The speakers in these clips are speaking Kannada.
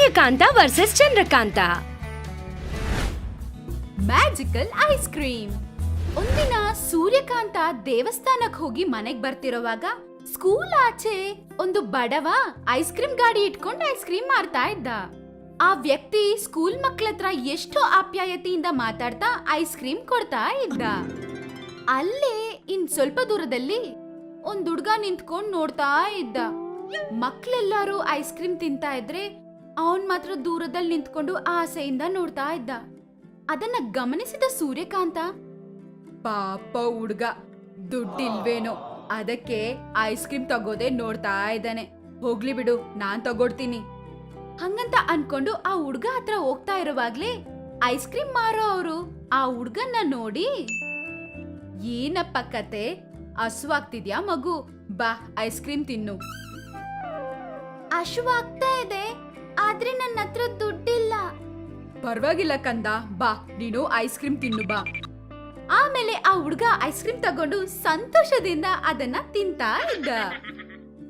Suryakanta versus Chandrakanta. Magical ice cream ಒಂದಿನ ಸೂರ್ಯಕಾಂತ ದೇವಸ್ಥಾನಕ್ ಹೋಗಿ ಮನೆಗ್ ಬರ್ತಿರೋವಾಗ ಸ್ಕೂಲ್ ಆಚೆ ಒಂದು ಬಡವ ಐಸ್ ಕ್ರೀಮ್ ಗಾಡಿ ಇಟ್ಕೊಂಡು ಐಸ್ ಕ್ರೀಮ್ ಮಾರ್ತಾ ಇದ್ದ. ಆ ವ್ಯಕ್ತಿ ಸ್ಕೂಲ್ ಮಕ್ಕಳತ್ರ ಎಷ್ಟು ಆಪ್ಯಾಯತೆಯಿಂದ ಮಾತಾಡ್ತಾ ಐಸ್ ಕ್ರೀಮ್ ಕೊಡ್ತಾ ಇದ್ದ. ಅಲ್ಲೇ ಇನ್ ಸ್ವಲ್ಪ ದೂರದಲ್ಲಿ ಒಂದ್ ಹುಡ್ಗ ನಿಂತ್ಕೊಂಡ್ ನೋಡ್ತಾ ಇದ್ದ. ಮಕ್ಳೆಲ್ಲಾರು ಐಸ್ ಕ್ರೀಮ್ ತಿಂತಾ ಇದ್ರೆ ಅವನ್ ಮಾತ್ರ ದೂರದಲ್ಲಿ ನಿಂತ್ಕೊಂಡು ಆಸೆಯಿಂದ ನೋಡ್ತಾ ಇದ್ದ. ಅದನ್ನ ಗಮನಿಸಿದ ಸೂರ್ಯಕಾಂತ, ಪಾಪ ಹುಡ್ಗ, ದುಡ್ಡಿಲ್ವೇನೋ, ಅದಕ್ಕೆ ಐಸ್ ಕ್ರೀಮ್ ತಗೋದೆ ನೋಡ್ತಾ ಇದ್ದಾನೆ. ಹೋಗ್ಲಿ ಬಿಡು, ನಾನ್ ತಗೊಡ್ತೀನಿ. ಹಂಗಂತ ಅನ್ಕೊಂಡು ಆ ಹುಡ್ಗ ಹತ್ರ ಹೋಗ್ತಾ ಇರುವಾಗ್ಲೇ ಐಸ್ ಕ್ರೀಮ್ ಮಾರೋ ಅವರು ಆ ಹುಡ್ಗನ್ನ ನೋಡಿ, ಏನಪ್ಪ ಕತೆ? ಹಸುವಾಗ್ತಿದ್ಯಾ ಮಗು? ಬಾ ಐಸ್ ಕ್ರೀಮ್ ತಿನ್ನು. ಹಸುವಾಗ್ತಾ ಇದೆ. ಆದ್ರೆ ನನ್ನ ಹತ್ರ ದುಡ್ಡಿಲ್ಲ. ಪರವಾಗಿಲ್ಲ ಕಂದ. ಬಾ ನೀನು ಐಸ್ ಕ್ರೀಮ್ ತಿನ್ನು ಬಾ. ಆಮೇಲೆ ಆ ಹುಡ್ಗ ಐಸ್ ಕ್ರೀಮ್ ತಗೊಂಡು ಸಂತೋಷದಿಂದ ಅದನ್ನ ತಿಂತಾ ಇದ್ದ.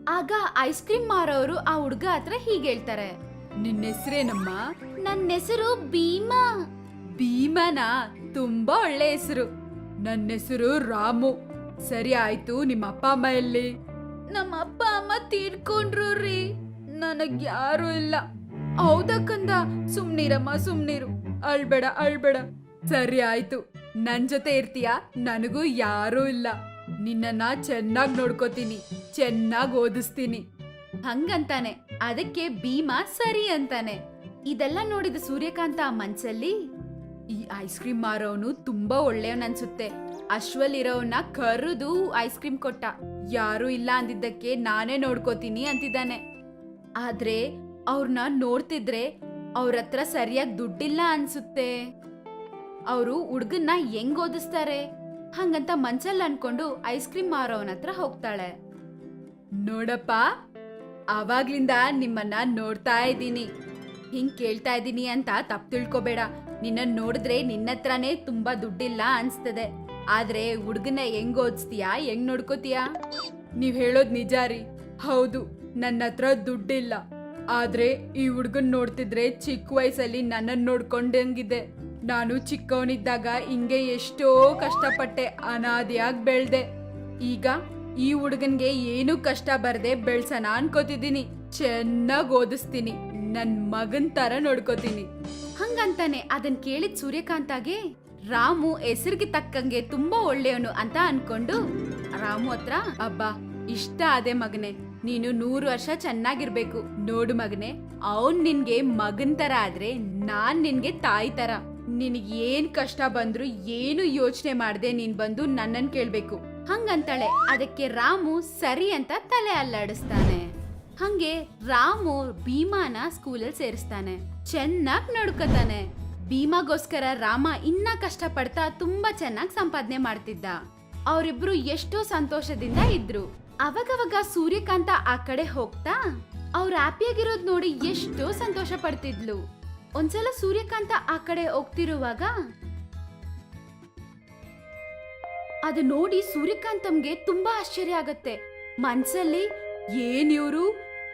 ಆಗ ಐಸ್ ಕ್ರೀಮ್ ಮಾರೋರು ಆ ಹುಡ್ಗ ಹತ್ರ ಹೀಗೆ ಹೇಳ್ತಾರೆ. ನಿನ್ನ ಹೆಸರೇನಮ್ಮ? ನನ್ನ ಹೆಸರು ಭೀಮಾ. ಭೀಮನಾ? ತುಂಬಾ ಒಳ್ಳೆ ಹೆಸರು. ನನ್ನ ಹೆಸರು ರಾಮು. ಸರಿ ಆಯ್ತು ನಿಮ್ಮ ಅಪ್ಪ ಅಮ್ಮ ಎಲ್ಲಿ? ನಮ್ಮ ಅಪ್ಪ ಅಮ್ಮ ತೀರ್ಕೊಂಡ್ರು ರೀ. ನನಗ್ ಯಾರು ಇಲ್ಲ. ಹೌದಾ ಕಂದ ಸುಮ್ನಿರಮ್ಮ, ಸುಮ್ನಿರು. ಅಳ್ಬೇಡ ಅಳ್ಬೇಡ. ಸರಿ ಆಯ್ತು. ನನ್ ಜೊತೆ ಇರ್ತೀಯಾ? ನನಗೂ ಯಾರೂ ಇಲ್ಲ. ನಿನ್ನನ್ನ ಚೆನ್ನಾಗ್ ನೋಡ್ಕೋತೀನಿ. ಚೆನ್ನಾಗ್ ಓದಿಸ್ತೀನಿ. ಹಂಗಂತಾನೆ. ಅದಕ್ಕೆ ಭೀಮಾ ಸರಿ ಅಂತಾನೆ. ಇದೆಲ್ಲ ನೋಡಿದ ಸೂರ್ಯಕಾಂತ ಆ ಮನ್ಸಲ್ಲಿ, ಈ ಐಸ್ ಕ್ರೀಮ್ ಮಾರೋನು ತುಂಬಾ ಒಳ್ಳೆಯವನ್ ಅನ್ಸುತ್ತೆ. ಅಶ್ವಲಿರೋವನ್ನ ಕರೆದು ಐಸ್ ಕ್ರೀಮ್ ಕೊಟ್ಟ. ಯಾರು ಇಲ್ಲ ಅಂದಿದ್ದಕ್ಕೆ ನಾನೇ ನೋಡ್ಕೋತೀನಿ ಅಂತಿದ್ದಾನೆ. ಆದ್ರೆ ಅವ್ರನ್ನ ನೋಡ್ತಿದ್ರೆ ಅವ್ರ ಹತ್ರ ಸರಿಯಾಗಿ ದುಡ್ಡಿಲ್ಲ ಅನ್ಸುತ್ತೆ. ಅವರು ಹುಡ್ಗನ್ನ ಹೆಂಗ್ ಓದಿಸ್ತಾರೆ? ಹಂಗಂತ ಮನ್ಸಲ್ಲಿ ಅನ್ಕೊಂಡು ಐಸ್ ಕ್ರೀಮ್ ಮಾರೋವನ ಹತ್ರ ಹೋಗ್ತಾಳೆ. ನೋಡಪ್ಪ ಅವಾಗ್ಲಿಂದ ನಿಮ್ಮನ್ನ ನೋಡ್ತಾ ಇದ್ದೀನಿ. ಹಿಂಗ್ ಕೇಳ್ತಾ ಇದ್ದೀನಿ ಅಂತ ತಪ್ಪು ತಿಳ್ಕೊಬೇಡ. ನಿನ್ನ ನೋಡಿದ್ರೆ ನಿನ್ನ ಹತ್ರನೇ ತುಂಬಾ ದುಡ್ಡಿಲ್ಲ ಅನ್ಸ್ತದೆ. ಆದ್ರೆ ಹುಡ್ಗನ ಹೆಂಗ್ ಓದಿಸ್ತೀಯಾ? ಹೆಂಗ್ ನೋಡ್ಕೋತೀಯಾ? ನೀವ್ ಹೇಳೋದ್ ನಿಜ ಹೌದು, ನನ್ನ ಹತ್ರ ದುಡ್ಡಿಲ್ಲ. ಆದ್ರೆ ಈ ಹುಡ್ಗನ್ ನೋಡ್ತಿದ್ರೆ ಚಿಕ್ಕ ವಯಸ್ಸಲ್ಲಿ ನನ್ನನ್ನು ನೋಡ್ಕೊಂಡಂಗಿದೆ. ನಾನು ಚಿಕ್ಕವನಿದ್ದಾಗ ಹಿಂಗೆ ಎಷ್ಟೋ ಕಷ್ಟಪಟ್ಟೆ ಅನಾದಿಯಾಗಿ ಬೆಳ್ದೆ. ಈಗ ಈ ಹುಡುಗನ್ಗೆ ಏನು ಕಷ್ಟ ಬರದೆ ಬೆಳ್ಸನ ಅನ್ಕೋತಿದ್ದೀನಿ. ಚೆನ್ನಾಗಿ ಓದಿಸ್ತೀನಿ. ನನ್ ಮಗನ್ ತರ ನೋಡ್ಕೋತೀನಿ. ಹಂಗಂತಾನೆ ಅದನ್ ಕೇಳಿದ ಸೂರ್ಯಕಾಂತಾಗೆ ರಾಮು ಹೆಸರಿಗೆ ತಕ್ಕಂಗೆ ತುಂಬಾ ಒಳ್ಳೆಯವನು ಅಂತ ಅನ್ಕೊಂಡು? ರಾಮು ಹತ್ರ? ಅಬ್ಬಾ ಇಷ್ಟ ಅದೇ ಮಗನೆ. ನೀನು ನೂರು ವರ್ಷ ಚೆನ್ನಾಗಿರ್ಬೇಕು. ನೋಡು ಮಗನೆ, ಅವನ್ ನಿನ್ಗೆ ಮಗನ್ ತರ ಆದ್ರೆ ನಾನ್ ನಿನ್ಗೆ ತಾಯಿ ತರ. ನಿನಗೆ ಏನ್ ಕಷ್ಟ ಬಂದ್ರು ಏನು ಯೋಚನೆ ಮಾಡ್ದೆ ನೀನ್ ಬಂದು ನನ್ನನ್ ಕೇಳ್ಬೇಕು. ಹಂಗಂತಾಳೆ. ಅದಕ್ಕೆ ರಾಮು ಸರಿ ಅಂತ ತಲೆ ಅಲ್ಲಾಡಿಸ್ತಾನೆ. ಹಂಗೆ ರಾಮು ಭೀಮಾನ ಸ್ಕೂಲಲ್ಲಿ ಸೇರಿಸ್ತಾನೆ. ಚೆನ್ನಾಗ್ ನೋಡ್ಕೋತಾನೆ. ಭೀಮಾಗೋಸ್ಕರ ರಾಮ ಇನ್ನ ಕಷ್ಟಪಡ್ತಾ ತುಂಬಾ ಚೆನ್ನಾಗ್ ಸಂಪಾದನೆ ಮಾಡ್ತಿದ್ದ. ಅವರಿಬ್ರು ಎಷ್ಟೋ ಸಂತೋಷದಿಂದ ಇದ್ರು. ಅವಾಗವಾಗ ಸೂರ್ಯಕಾಂತ ಆ ಕಡೆ ಹೋಗ್ತಾ ಅವ್ರ ಹ್ಯಾಪಿಯಾಗಿರೋದ್ ನೋಡಿ ಎಷ್ಟು ಸಂತೋಷ ಪಡ್ತಿದ್ಲು. ಒಂದ್ಸಲ ಸೂರ್ಯಕಾಂತ ಆ ಕಡೆ ಹೋಗ್ತಿರುವಾಗ ಅದು ನೋಡಿ ಸೂರ್ಯಕಾಂತಮ್ಗೆ ತುಂಬಾ ಆಶ್ಚರ್ಯ ಆಗತ್ತೆ. ಮನ್ಸಲ್ಲಿ, ಏನ್ ಇವ್ರು?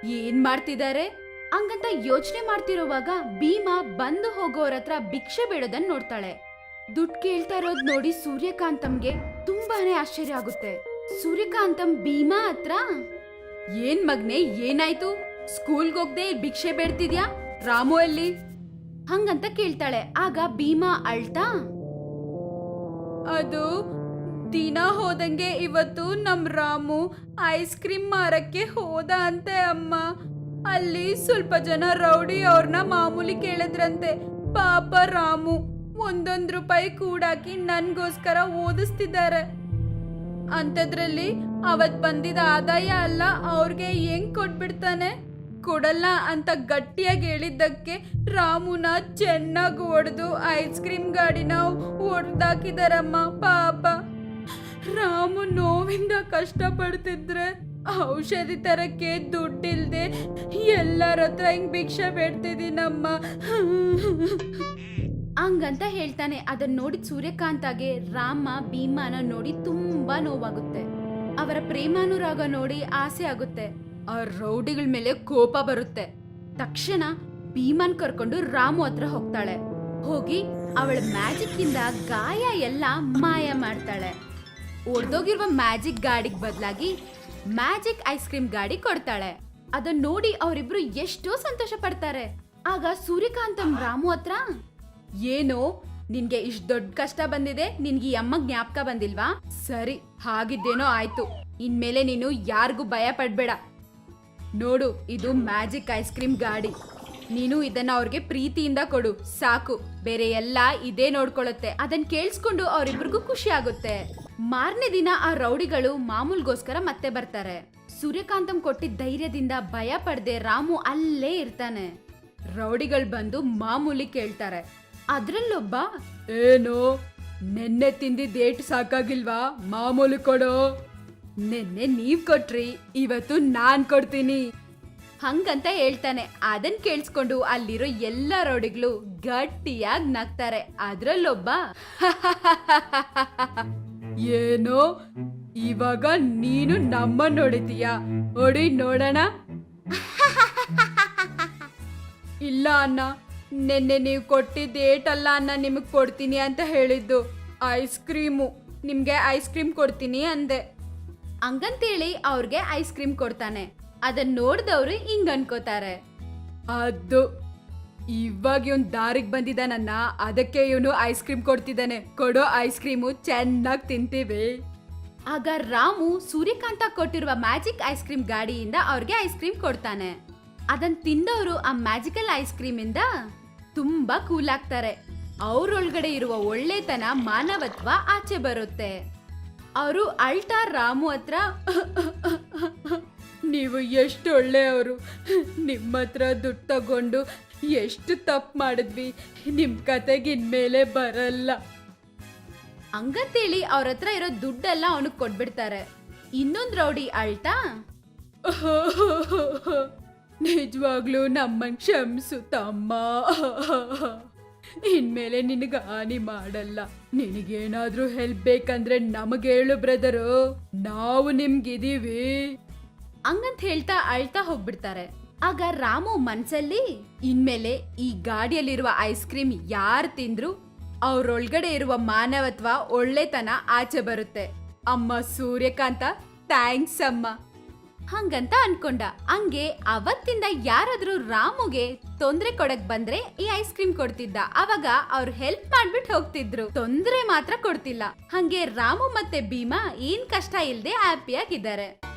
ಏನ್ ಮಾಡ್ತಿದ್ದಾರೆ ಹಂಗಂತ ಯೋಚನೆ ಮಾಡ್ತಿರುವಾಗ ಭೀಮಾ ಬಂದು ಹೋಗೋರ ಹತ್ರ ಭಿಕ್ಷೆ ಬೇಡೋದನ್ನ ನೋಡ್ತಾಳೆ. ದುಡ್ಡು ಕೇಳ್ತಾ ಇರೋದ್ ನೋಡಿ ಸೂರ್ಯಕಾಂತಮ್ಗೆ ತುಂಬಾನೇ ಆಶ್ಚರ್ಯ ಆಗುತ್ತೆ. ಸೂರ್ಯಕಾಂತಂ ಭೀಮಾ ಹತ್ರ? ಏನ್ ಮಗ್ನೆ, ಏನಾಯ್ತು? ಸ್ಕೂಲ್ಗೆ ಹೋಗ್ದೆ ಭಿಕ್ಷೆ ಬೇಡ್ತಿದ್ಯಾ? ರಾಮು ಎಲ್ಲಿ? ಹಂಗಂತ ಕೇಳ್ತಾಳೆ. ಆಗ ಭೀಮಾ ಅಳ್ತಾ, ಅದು ದಿನ ಹೋದಂಗೆ ಇವತ್ತು ನಮ್ ರಾಮು ಐಸ್ ಕ್ರೀಮ್ ಮಾರಕ್ಕೆ ಹೋದ ಅಂತೆ ಅಮ್ಮ. ಅಲ್ಲಿ ಸ್ವಲ್ಪ ಜನ ರೌಡಿ ಅವ್ರನ್ನ ಮಾಮೂಲಿ ಕೇಳಿದ್ರಂತೆ. ಪಾಪ ರಾಮು, ಒಂದೊಂದ್ ರೂಪಾಯಿ ಕೂಡಾಕಿ ನನ್ಗೋಸ್ಕರ ಓದಿಸ್ತಿದ್ದಾರೆ. ಅಂಥದ್ರಲ್ಲಿ ಅವತ್ ಬಂದಿದ ಆದಾಯ ಅಲ್ಲ ಅವ್ರಿಗೆ ಹೆಂಗ್ ಕೊಟ್ಬಿಡ್ತಾನೆ ಕೊಡಲ್ಲ ಅಂತ ಗಟ್ಟಿಯಾಗಿ ಹೇಳಿದ್ದಕ್ಕೆ ರಾಮುನ ಚೆನ್ನಾಗಿ ಹೊಡೆದು ಐಸ್ ಕ್ರೀಮ್ ಗಾಡಿನ ಹೊಡೆದಾಕಿದಾರಮ್ಮ ಪಾಪ ರಾಮು ನೋವಿಂದ ಕಷ್ಟಪಡ್ತಿದ್ರೆ ಔಷಧಿ ತರಕ್ಕೆ ದುಡ್ಡಿಲ್ದೆ ಎಲ್ಲರ ಹತ್ರ ಹಿಂಗ್ ಭಿಕ್ಷೆ ಬೇಡ್ತಿದ್ದೀನಮ್ಮ ಹಂಗಂತ ಹೇಳ್ತಾನೆ ಅದನ್ನ ನೋಡಿ ಸೂರ್ಯಕಾಂತಾಗೆ ರಾಮ ಭೀಮಾನ ನೋಡಿ ತುಂಬಾ ನೋವಾಗುತ್ತೆ. ಅವರ ಪ್ರೇಮಾನುರಾಗ ನೋಡಿ ಆಸೆ ಆಗುತ್ತೆ. ಆ ರೌಡಿಗಳ ಮೇಲೆ ಕೋಪ ಬರುತ್ತೆ. ತಕ್ಷಣ ಭೀಮನ್ ಕರ್ಕೊಂಡು ರಾಮು ಹತ್ರ ಹೋಗ್ತಾಳೆ. ಹೋಗಿ ಅವಳ ಮ್ಯಾಜಿಕ್ ಇಂದ ಗಾಯ ಎಲ್ಲ ಮಾಯ ಮಾಡ್ತಾಳೆ. ಒಡ್ದೋಗಿರುವ ಮ್ಯಾಜಿಕ್ ಗಾಡಿಗೆ ಬದಲಾಗಿ ಮ್ಯಾಜಿಕ್ ಐಸ್ ಕ್ರೀಮ್ ಗಾಡಿ ಕೊಡ್ತಾಳೆ. ಅದನ್ನ ನೋಡಿ ಅವರಿಬ್ರು ಎಷ್ಟೋ ಸಂತೋಷ ಪಡ್ತಾರೆ. ಆಗ ಸೂರ್ಯಕಾಂತಂ ರಾಮು ಹತ್ರ, ಏನೋ ನಿನ್ಗೆ ಇಷ್ಟ ದೊಡ್ಡ ಕಷ್ಟ ಬಂದಿದೆ, ನಿನ್ಗೆ ಅಮ್ಮ ಜ್ಞಾಪಕ ಬಂದಿಲ್ವಾ? ಸರಿ, ಹಾಗಿದ್ದೇನೋ ಆಯ್ತು. ಇನ್ಮೇಲೆ ನೀನು ಯಾರಿಗೂ ಭಯ ಪಡ್ಬೇಡ. ನೋಡು, ಇದು ಮ್ಯಾಜಿಕ್ ಐಸ್ ಕ್ರೀಮ್ ಗಾಡಿ. ನೀನು ಇದನ್ನ ಅವ್ರಿಗೆ ಪ್ರೀತಿಯಿಂದ ಕೊಡು, ಸಾಕು. ಬೇರೆ ಎಲ್ಲ ಇದೇ ನೋಡ್ಕೊಳ್ಳುತ್ತೆ. ಅದನ್ನ ಕೇಳಿಸ್ಕೊಂಡು ಅವರಿಬ್ರಿಗೂ ಖುಷಿ ಆಗುತ್ತೆ. ಮಾರನೇ ದಿನ ಆ ರೌಡಿಗಳು ಮಾಮೂಲ್ಗೋಸ್ಕರ ಮತ್ತೆ ಬರ್ತಾರೆ. ಸೂರ್ಯಕಾಂತಂ ಕೊಟ್ಟಿದ್ದ ಧೈರ್ಯದಿಂದ ಭಯ ಪಡ್ದೆ ರಾಮು ಅಲ್ಲೇ ಇರ್ತಾನೆ. ರೌಡಿಗಳು ಬಂದು ಮಾಮೂಲಿ ಕೇಳ್ತಾರೆ. ಅದ್ರಲ್ಲೊಬ್ಬ ಏನು? ನೆನ್ನೆ ತಿಂದಿದ್ದು ಏಟು ಸಾಕಾಗಿಲ್ವಾ? ಮಾಮೂಲು ಕೊಡು. ನೆನ್ನೆ ನೀವ್ ಕೊಟ್ರಿ ಇವತ್ತು ನಾನ್ ಕೊಡ್ತೀನಿ. ಹಂಗಂತ ಹೇಳ್ತಾನೆ. ಅದನ್ ಕೇಳಿಸ್ಕೊಂಡು ಅಲ್ಲಿರೋ ಎಲ್ಲ ರೋಡಿಗಳು ಗಟ್ಟಿಯಾಗಿ ನಗ್ತಾರೆ. ಅದ್ರಲ್ಲೊಬ್ಬ ಏನೋ? ಇವಾಗ ನೀನು ನಮ್ಮ ನೋಡಿದೀಯ ಹೊಡಿ ನೋಡೋಣ. ಇಲ್ಲ ಅಣ್ಣ. ನಿನ್ನೆ ನೀವು ಕೊಟ್ಟಿದ್ದ ಏಟಲ್ಲ ಅನ್ನ ನಿಮಗೆ ಕೊಡ್ತೀನಿ ಅಂತ ಹೇಳಿದ್ದು. ಐಸ್ ಕ್ರೀಮು ನಿಮಗೆ ಐಸ್ ಕ್ರೀಮ್ ಕೊಡ್ತೀನಿ ಅಂದೆ. ಹಂಗಂತೇಳಿ ಅವ್ರಿಗೆ ಐಸ್ ಕ್ರೀಮ್ ಕೊಡ್ತಾನೆ. ಅದನ್ನ ನೋಡಿದವ್ರು ಹಿಂಗ್ ಅನ್ಕೋತಾರೆ. ಅದು. ಇವಾಗ ಇವನ್ ದಾರಿಗೆ ಬಂದಿದ್ದಾನನ್ನ ಅದಕ್ಕೆ ಇವನು ಐಸ್ ಕ್ರೀಮ್ ಕೊಡ್ತಿದ್ದಾನೆ. ಕೊಡೋ ಐಸ್ ಕ್ರೀಮು ಚೆನ್ನಾಗಿ ತಿಂತೀವಿ. ಆಗ ರಾಮು ಸೂರ್ಯಕಾಂತ ಕೊಟ್ಟಿರುವ ಮ್ಯಾಜಿಕ್ ಐಸ್ ಕ್ರೀಮ್ ಗಾಡಿಯಿಂದ ಅವ್ರಿಗೆ ಐಸ್ ಕ್ರೀಮ್ ಕೊಡ್ತಾನೆ. ಅದನ್ನ ತಿಂದವರು ಆ ಮ್ಯಾಜಿಕಲ್ ಐಸ್ ಕ್ರೀಮ್ ಇಂದ ತುಂಬಾ ಕೂಲ್ ಆಗ್ತಾರೆ ಅವ್ರೊಳಗಡೆ ಇರುವ ಒಳ್ಳೆತನ ಮಾನವತ್ವ ಆಚೆ ಬರುತ್ತೆ. ಅವರು ಅಳ್ತಾ ರಾಮು ಹತ್ರ, ನೀವು ಎಷ್ಟು ಒಳ್ಳೆಯವರು. ನಿಮ್ಮ ಹತ್ರ ದುಡ್ಡು ತಗೊಂಡು ಎಷ್ಟು ತಪ್ಪು ಮಾಡಿದ್ವಿ. ನಿಮ್ಮ ಕತೆಗೆ ಇನ್ಮೇಲೆ ಬರಲ್ಲ. ಹಂಗಂತೇಳಿ ಅವ್ರ ಹತ್ರ ಇರೋ ದುಡ್ಡೆಲ್ಲ ಅವನಿಗೆ ಕೊಟ್ಬಿಡ್ತಾರೆ. ಇನ್ನೊಂದು ರೌಡಿ ಅಳ್ತಾ ನಿಜವಾಗ್ಲೂ ನಮ್ಮನ್ ಕ್ಷಮಿಸು ತಮ್ಮ ಇನ್ಮೇಲೆ ನಿನಗೆ ಹಾನಿ ಮಾಡಲ್ಲ. ನಿನಗೇನಾದ್ರೂ ಹೆಲ್ಪ್ ಬೇಕಂದ್ರೆ ನಮಗೆ ಹೇಳು ಬ್ರದರು ನಾವು ನಿಮ್ಗಿದೀವಿ. ಹಂಗಂತ ಹೇಳ್ತಾ ಅಳ್ತಾ ಹೋಗ್ಬಿಡ್ತಾರೆ. ಆಗ ರಾಮು ಮನ್ಸಲ್ಲಿ, ಇನ್ಮೇಲೆ ಈ ಗಾಡಿಯಲ್ಲಿರುವ ಐಸ್ ಕ್ರೀಮ್ ಯಾರು ತಿಂದ್ರು, ಅವ್ರೊಳಗಡೆ ಇರುವ ಮಾನವತ್ವ ಒಳ್ಳೆತನ ಆಚೆ ಬರುತ್ತೆ. ಅಮ್ಮ ಸೂರ್ಯಕಾಂತ ಥ್ಯಾಂಕ್ಸ್ ಅಮ್ಮ. ಹಂಗಂತ ಅನ್ಕೊಂಡ. ಹಂಗೆ ಅವತ್ತಿಂದ ಯಾರಾದ್ರೂ ರಾಮುಗೆ ತೊಂದ್ರೆ ಕೊಡಕ್ ಬಂದ್ರೆ ಈ ಐಸ್ ಕ್ರೀಮ್ ಕೊಡ್ತಿದ್ದ. ಅವಾಗ ಅವ್ರು ಹೆಲ್ಪ್ ಮಾಡ್ಬಿಟ್ಟು ಹೋಗ್ತಿದ್ರು. ತೊಂದ್ರೆ ಮಾತ್ರ ಕೊಡ್ತಿಲ್ಲ. ಹಂಗೆ ರಾಮು ಮತ್ತೆ ಭೀಮಾ ಏನ್ ಕಷ್ಟ ಇಲ್ದೆ ಹ್ಯಾಪಿಯಾಗಿದ್ದಾರೆ